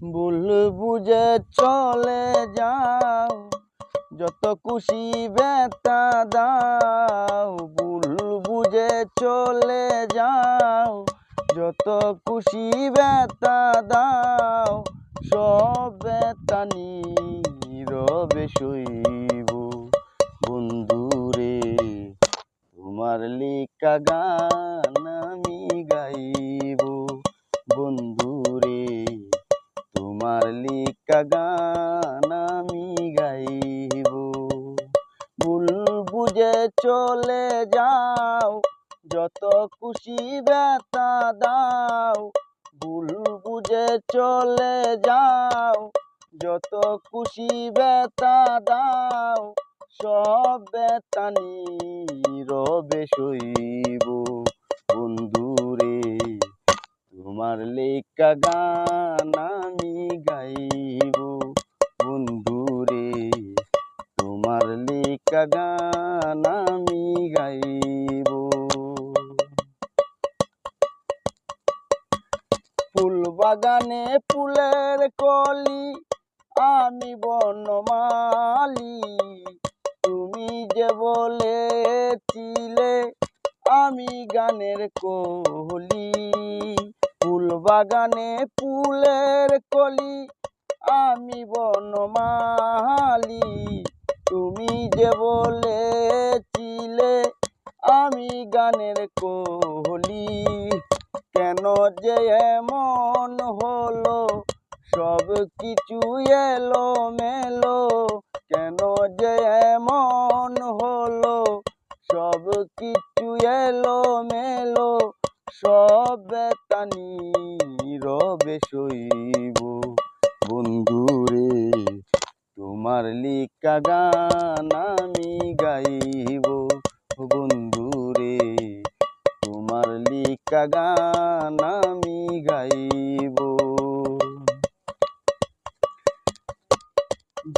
ভুল বুঝে চলে যাও, যত খুশি বেতা দাও। ভুল বুঝে চলে যাও, যত খুশি বেতা দাও, সব ব্যথা নীরবে সইব। বন্ধুরে, তোমার লিখা গান বুঝে চলে যাও, যত খুশি ব্যথা দাও, ভুল বুঝে চলে যাও, যত খুশি ব্যথা দাও, সব ব্যথা নীরবে সইব। বন্ধুরে, তোমার লেখা গান আমি গাইব। বন্ধুরে, তোমার লেখা গান আমি গাইব। ফুল বাগানে ফুলের কলি আমি বনমালি তুমি যে বলেছিলে আমি গানের কলি। ফুল বাগানে ফুলের কলি আমি বনমালি তুমি যে বলেছিলে আমি গানের কোহলি, কেন যে এমন হলো? সব কিছু এলো মেলো কেন যে এমন হলো? সব কিছু এলো মেলো সব বেতা নীরবে সইব লিখা গান আমি গাইব বন্ধুরে, তোমার লিখা গান আমি গাইব।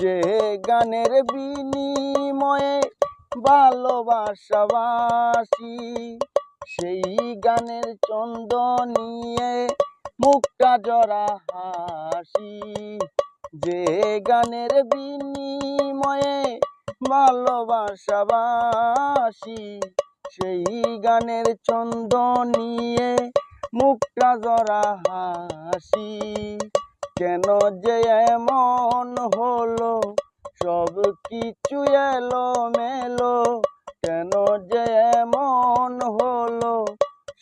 যে গানের বিনিময়ে ভালোবাসাবাসি, সেই গানের চন্দ নিয়ে মুখটা জরা হাসি। যে গানের বিনিময়ে ভালোবাসাবাসি। সেই গানের চন্দ নিয়ে মুখটা জরা হাসি। কেন যে এমন হলো, সব কিছু এলো মেলো কেন যে এমন হলো,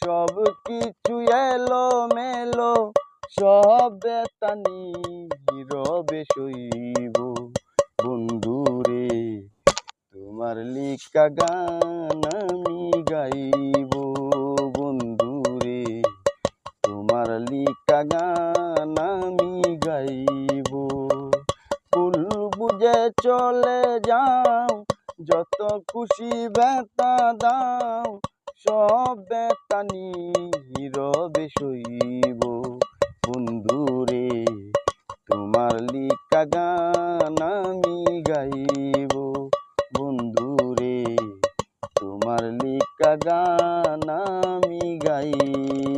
সব কিছু এলো মেলো সব বেতা নীরবে সইব বন্ধুরে তোমার লিখা গান আমি গাইব বন্ধুরে। তোমার লিখা গান আমি গাইব। ফুল বুঝে চলে যাও, যত খুশি ব্যথা দাও, সব ব্যথা নীরবে সইব বন্ধুরে। তোমার লিখা গান আমি গাইব গান আমি গাইব